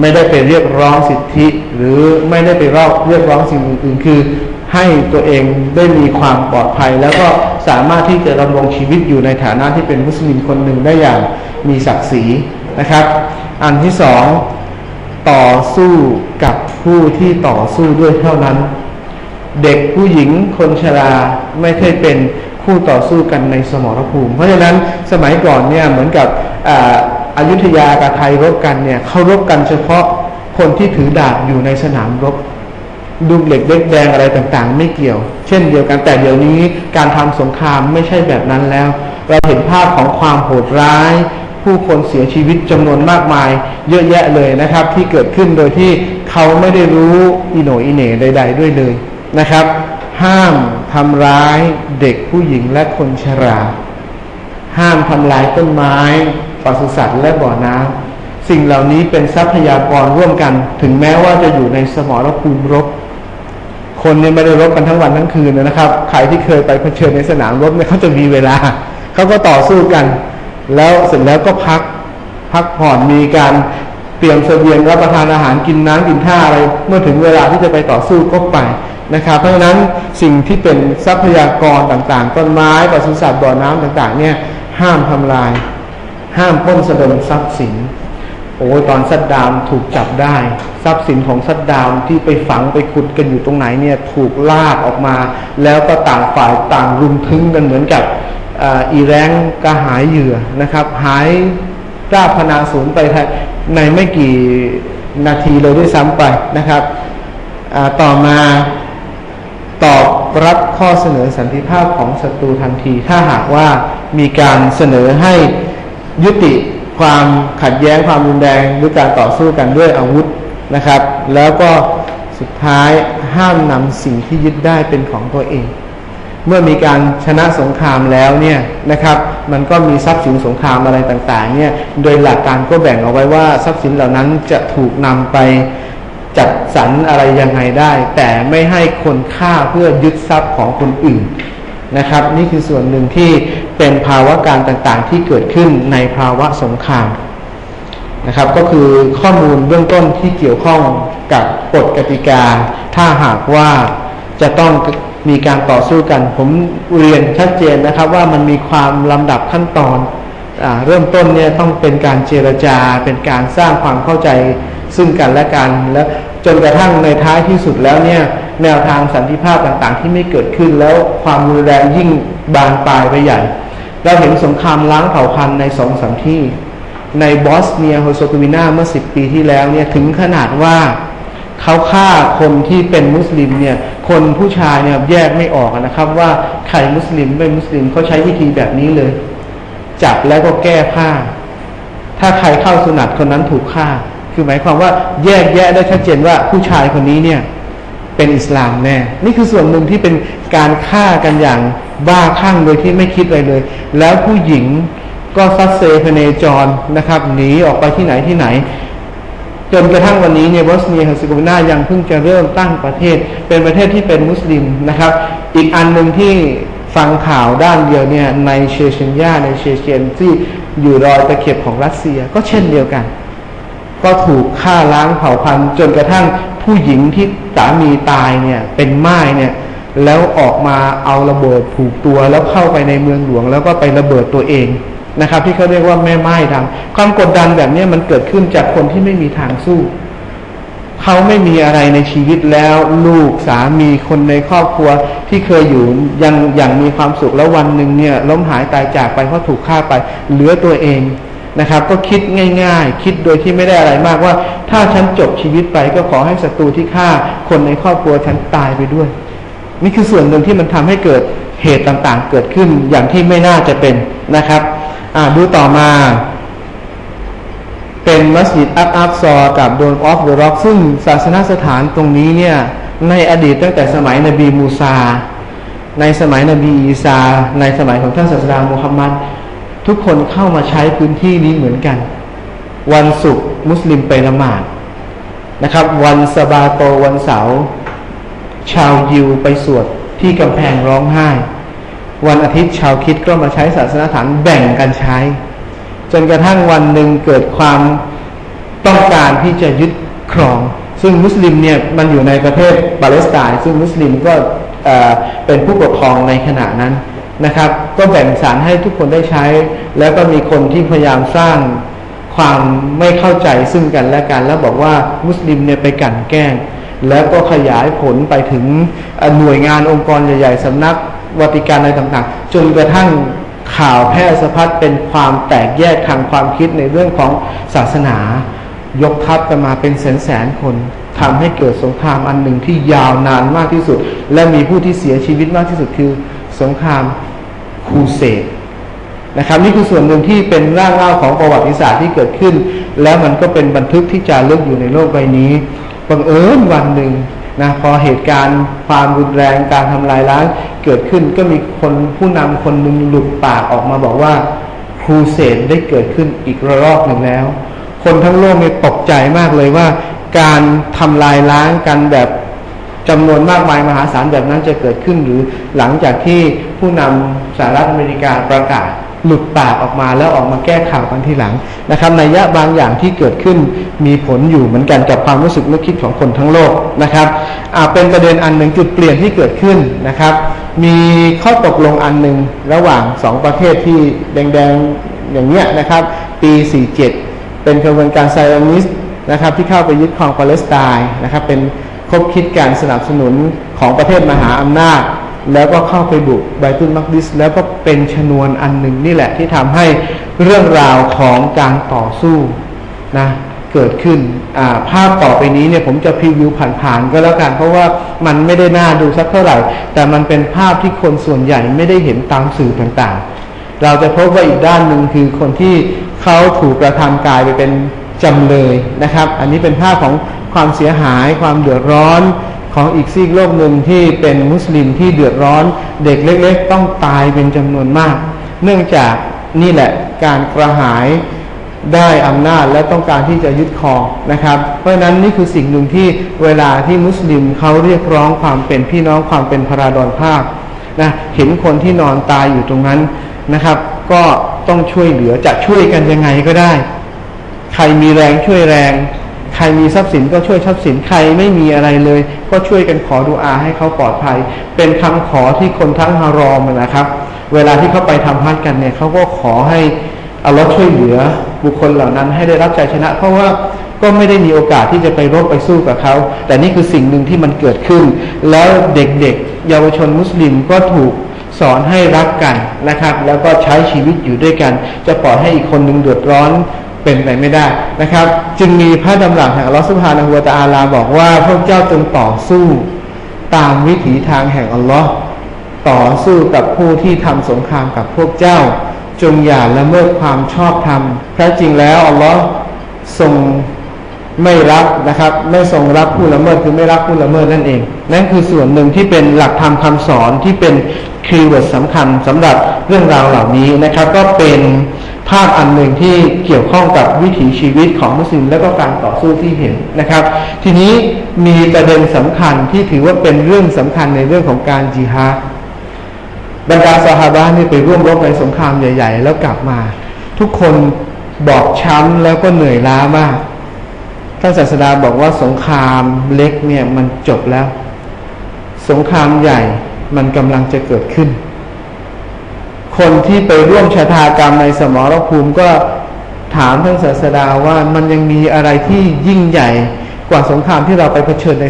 ไม่ได้ไปเรียกร้องสิทธิ หรือไม่ได้ไปรอบเรียกร้องสิ่งอื่นๆ คือให้ตัวเองได้มีความปลอดภัย แล้วก็สามารถที่จะดำรงชีวิตอยู่ในฐานะที่เป็นมุสลิมคนหนึ่งได้อย่างมีศักดิ์ศรีนะครับ อันที่สองต่อสู้กับผู้ที่ต่อสู้ด้วยเท่านั้น เด็กผู้หญิงคนชราไม่ใช่เป็นคู่ต่อสู้กันในสมรภูมิ เพราะฉะนั้นสมัยก่อนเนี่ยเหมือนกับ อายุทยากับไทยรบกันเนี่ยเขารบกันเฉพาะคนที่ถือดาบอยู่ในสนามรบดูเหล็กเล็กแดงอะไรต่างๆ ไม่เกี่ยว เช่นเดียวกันแต่เดี๋ยวนี้การทำสงครามไม่ใช่แบบนั้นแล้ว เราเห็นภาพของความโหดร้าย ผู้คนเสียชีวิตจำนวนมากมาย เยอะแยะเลยนะครับ ที่เกิดขึ้นโดยที่เขาไม่ได้รู้อิโหนอิเหน่ใด ๆ ด้วยเลยนะครับ ห้ามทำร้ายเด็กผู้หญิงและคนชรา ห้ามทำลายต้นไม้ ปศุสัตว์และบ่อน้ำสิ่งเหล่านี้เป็นทรัพยากรร่วมกัน ถึงแม้ว่าจะอยู่ในสมรภูมิรบ คนเนี่ยไม่ได้รบกันทั้งวันทั้งคืนนะครับ ใครที่เคยไปเผชิญในสนามรบเนี่ยเขาจะมีเวลา เขาก็ต่อสู้กัน แล้วเสร็จแล้วก็พักพักผ่อนมีการเตรียมเสบียงรับประทานอาหารกินน้ำกินท่าอะไรเมื่อถึงเวลาที่จะไปต่อสู้ก็ไปนะครับเพราะฉะนั้นสิ่งที่เป็นทรัพยากรต่างๆ ต้นไม้ปศุสัตว์บ่อน้ำต่างๆเนี่ยห้ามทำลาย ห้ามป้นสะดมทรัพย์สิน โอ้ตอนซัดดามถูกจับได้ ทรัพย์สินของซัดดามที่ไปฝังไปขุดกันอยู่ตรงไหนเนี่ยถูกลากออกมา แล้วก็ต่างฝ่ายต่างรุมทึงกันเหมือนกับอีแรงกระหายเหยื่อนะครับ หายราพนาสูญไปในไม่กี่นาทีเลยด้วยซ้ำไปนะครับต่อมาตอบรับข้อเสนอสันติภาพของศัตรูทันที ถ้าหากว่ามีการเสนอให้ ยุติความขัดแย้งความรุนแรงหรือการต่อสู้กันด้วยอาวุธนะครับ แล้วก็สุดท้ายห้ามนำสิ่งที่ยึดได้เป็นของตัวเอง เมื่อมีการชนะสงครามแล้วเนี่ยนะครับ มันก็มีทรัพย์สินสงครามอะไรต่างๆเนี่ยโดยหลักการก็แบ่งเอาไว้ว่าทรัพย์สินเหล่านั้นจะถูกนำไปจัดสรรอะไรยังไงได้ แต่ไม่ให้คนฆ่าเพื่อยึดทรัพย์ของคนอื่นนะครับ นี่คือส่วนหนึ่งที่ เป็นภาวะการต่างๆ ที่เกิดขึ้นในภาวะสงครามนะครับ ก็คือข้อมูลเบื้องต้นที่เกี่ยวข้องกับกฎกติกา ถ้าหากว่าจะต้องมีการต่อสู้กัน ผมเรียนชัดเจนนะครับว่ามันมีความลำดับขั้นตอนอเริ่มต้นเนี่ยต้องเป็นการเจรจา เป็นการสร้างความเข้าใจซึ่งกันและกัน แล้วจนกระทั่งในท้ายที่สุดแล้วเนี่ยแนวทางสันติภาพต่างๆ ที่ไม่เกิดขึ้นแล้วความรุนแรงยิ่งบานปลายไปใหญ่ เราเห็นสงครามล้างเผ่าพันธุ์ในสองสามที่ ในบอสเนียโฮโซโกวีนาเมื่อสิบปีที่แล้วเนี่ยถึงขนาดว่าเขาฆ่าคนที่เป็นมุสลิมเนี่ย คนผู้ชายเนี่ยแยกไม่ออกนะครับ ว่าใครมุสลิมไม่มุสลิมเขาใช้วิธีแบบนี้เลย จับแล้วก็แก้ผ้า ถ้าใครเข้าสุนัตคนนั้นถูกฆ่า คือหมายความว่าแยกแยะได้ชัดเจนว่าผู้ชายคนนี้เนี่ย เป็นอิสลามแน่ นี่คือส่วนหนึ่งที่เป็นการฆ่ากันอย่างบ้าคลั่งโดยที่ไม่คิดอะไรเลย แล้วผู้หญิงก็ซัดเซพเนจรนะครับหนีออกไปที่ไหนที่ไหน จนกระทั่งวันนี้เนี่ยบอสเนียเฮอร์เซโกวีนายังเพิ่งจะเริ่มตั้งประเทศ เป็นประเทศที่เป็นมุสลิมนะครับ อีกอันหนึ่งที่ฟังข่าวด้านเดียวเนี่ยในเชเชนยาในเชเชนที่อยู่รอยตะเข็บของรัสเซียก็เช่นเดียวกัน ก็ถูกฆ่าล้างเผ่าพันธุ์จนกระทั่ง ผู้หญิงที่สามีตายเนี่ย เป็นไม้เนี่ย แล้วออกมาเอาระเบิดผูกตัวแล้วเข้าไปในเมืองหลวง แล้วก็ไประเบิดตัวเองนะครับ ที่เขาเรียกว่าแม่ไม้ดำความกดดันแบบนี้มันเกิดขึ้นจากคนที่ไม่มีทางสู้เขาไม่มีอะไรในชีวิตแล้ว ลูกสามีคนในครอบครัวที่เคยอยู่ยังอย่างมีความสุขแล้ววันหนึ่งเนี่ยล้มหายตายจากไปเพราะถูกฆ่าไป เหลือตัวเอง นะครับ ก็คิดง่าย ๆ คิดโดยที่ไม่ได้อะไรมากว่า ถ้าฉันจบชีวิตไปก็ขอให้ศัตรูที่ฆ่าคนในครอบครัวฉันตายไปด้วย นี่คือส่วนหนึ่งที่มันทำให้เกิดเหตุต่างๆ เกิดขึ้นอย่างที่ไม่น่าจะเป็นนะครับดูต่อมา เป็นมัสยิดอับอับซอกับโดนออฟเดอะร็อกซึ่งศาสนสถานตรงนี้เนี่ยในอดีตตั้งแต่สมัยนบีมูซา ในสมัยนบีอีสาในสมัยของท่านศาสดามุฮัมมัด ทุกคนเข้ามาใช้พื้นที่นี้เหมือนกัน วันศุกร์มุสลิมไปละหมาดนะครับ วันสบาโตวันเสาร์ชาวยิวไปสวดที่กำแพงร้องไห้ วันอาทิตย์ชาวคิดก็มาใช้ศาสนาฐานแบ่งกันใช้ จนกระทั่งวันหนึ่งเกิดความต้องการที่จะยึดครอง ซึ่งมุสลิมเนี่ยมันอยู่ในประเทศปาเลสไตน์ซึ่งมุสลิมก็เอ่อเป็นผู้ปกครองในขณะนั้น นะครับ ก็แบ่งสารให้ทุกคนได้ใช้ แล้วก็มีคนที่พยายามสร้างความไม่เข้าใจซึ่งกันและกัน แล้วบอกว่ามุสลิมเนี่ยไปกั่นแกล้ง แล้วก็ขยายผลไปถึงหน่วยงานองค์กรใหญ่ ๆสำนักวัติกันอะไรต่างๆ จนกระทั่งข่าวแพร่สะพัดเป็นความแตกแยกทางความคิดในเรื่องของศาสนา ยกทัพกันมาเป็นแสนแสนๆคนทำให้เกิดสงครามอันหนึ่งที่ยาวนานมากที่สุด และมีผู้ที่เสียชีวิตมากที่สุดคือ สงครามครูเสดนะครับนี่คือส่วนหนึ่งที่เป็นร่างเล่าของประวัติศาสตร์ที่เกิดขึ้น แล้วมันก็เป็นบันทึกที่จารึกอยู่ในโลกใบนี้บังเอิญวันหนึ่งนะพอเหตุการณ์ความรุนแรงการทำลายล้างเกิดขึ้นก็มีคนผู้นำคนหนึ่งหลุดปากออกมาบอกว่าครูเสดได้เกิดขึ้นอีกระลอกหนึ่งแล้ว คนทั้งโลกเนี่ยตกใจมากเลยว่า การทำลายล้างกันแบบ จำนวนมากมายมหาศาลแบบนั้นจะเกิดขึ้นหรือหลังจากที่ผู้นำสหรัฐอเมริกาประกาศหลุดปากออกมาแล้วออกมาแก้ข่าวกันทีหลังนะครับในยะบางอย่างที่เกิดขึ้นมีผลอยู่เหมือนกันกับความรู้สึกนึกคิดของคนทั้งโลกนะครับอ่าเป็นประเด็นอันหนึ่งจุดเปลี่ยนที่เกิดขึ้นนะครับ มีข้อตกลงอันหนึ่งระหว่างสองประเทศที่แดงๆอย่างเนี้ยนะครับ ปี 47 เป็นขบวนการไซออนิสนะครับที่เข้าไปยึดครองปาเลสไตน์นะครับเป็น คบคิดการสนับสนุนของประเทศมหาอำนาจ แล้วก็เข้าไปบุกไบตุนมักดิส แล้วก็เป็นชนวนอันหนึ่งนี่แหละที่ทำให้เรื่องราวของการต่อสู้นะเกิดขึ้นภาพต่อไปนี้เนี่ยผมจะพรีวิวผ่านๆก็แล้วกัน เพราะว่ามันไม่ได้น่าดูสักเท่าไหร่ แต่มันเป็นภาพที่คนส่วนใหญ่ไม่ได้เห็นตามสื่อต่างๆ เราจะพบว่าอีกด้านหนึ่งคือคนที่เขาถูกกระทำกายไปเป็นจำเลยนะครับ อันนี้เป็นภาพของ ความเสียหาย ความเดือดร้อนของอีกซีกโลกหนึ่งที่เป็นมุสลิมที่เดือดร้อน เด็กเล็ก ๆ ต้องตายเป็นจำนวนมาก เนื่องจากนี่แหละการกระหายได้อำนาจและต้องการที่จะยึดครองนะครับ เพราะฉะนั้นนี่คือสิ่งหนึ่งที่เวลาที่มุสลิมเขาเรียกร้องความเป็นพี่น้องความเป็นพราดอนภาพนะเห็นคนที่นอนตายอยู่ตรงนั้นนะครับ ก็ต้องช่วยเหลือจะช่วยกันยังไงก็ได้ ใครมีแรงช่วยแรง ใครมีทรัพย์สินก็ช่วยทรัพย์สินใครไม่มีอะไรเลย ก็ช่วยกันขอดุอาให้เขาปลอดภัย เป็นคำขอที่คนทั้งฮารอมนะครับ เวลาที่เขาไปทำฮัจญ์กันเนี่ยเขาก็ขอให้อัลลอฮ์ช่วยเหลือบุคคลเหล่านั้นให้ได้รับใจชนะ เพราะว่าก็ไม่ได้มีโอกาสที่จะไปรบไปสู้กับเขา แต่นี่คือสิ่งหนึ่งที่มันเกิดขึ้น แล้วเด็กๆ เยาวชนมุสลิมก็ถูกสอนให้รักกันนะครับ แล้วก็ใช้ชีวิตอยู่ด้วยกัน จะปล่อยให้อีกคนหนึ่งเดือดร้อน เป็นไปไม่ได้นะครับ จึงมีพระดำรัสแห่งอัลลอฮฺสุบฮานะฮูวตาอาลาบอกว่าพวกเจ้าจงต่อสู้ตามวิถีทางแห่งอัลลอฮ์ต่อสู้กับผู้ที่ทำสงครามกับพวกเจ้า จงอย่าละเมิดความชอบธรรมแท้จริงแล้วอัลลอฮ์ทรง ไม่รับนะครับ ไม่ทรงรับผู้ละเมิดคือไม่รับผู้ละเมิดนั่นเอง นั่นคือส่วนหนึ่งที่เป็นหลักธรรมคำสอนที่เป็นคีย์เวิร์ดสำคัญสำหรับเรื่องราวเหล่านี้นะครับ ก็เป็นภาพอันหนึ่งที่เกี่ยวข้องกับวิถีชีวิตของมุสลิมและก็การต่อสู้ที่เห็นนะครับ ทีนี้มีประเด็นสำคัญที่ถือว่าเป็นเรื่องสำคัญในเรื่องของการจิฮาดบรรดาซาฮาบะนี่ไปร่วมรบในสงครามใหญ่ ๆ แล้วกลับมา ทุกคนบอบช้ำแล้วก็เหนื่อยล้ามาก ท่านศาสดาบอกว่าสงครามเล็กเนี่ยมันจบแล้ว สงครามใหญ่มันกำลังจะเกิดขึ้น คนที่ไปร่วมชะตากรรมในสมรภูมิก็ถามท่านศาสดาว่ามันยังมีอะไรที่ยิ่งใหญ่กว่าสงครามที่เราไปเผชิญใน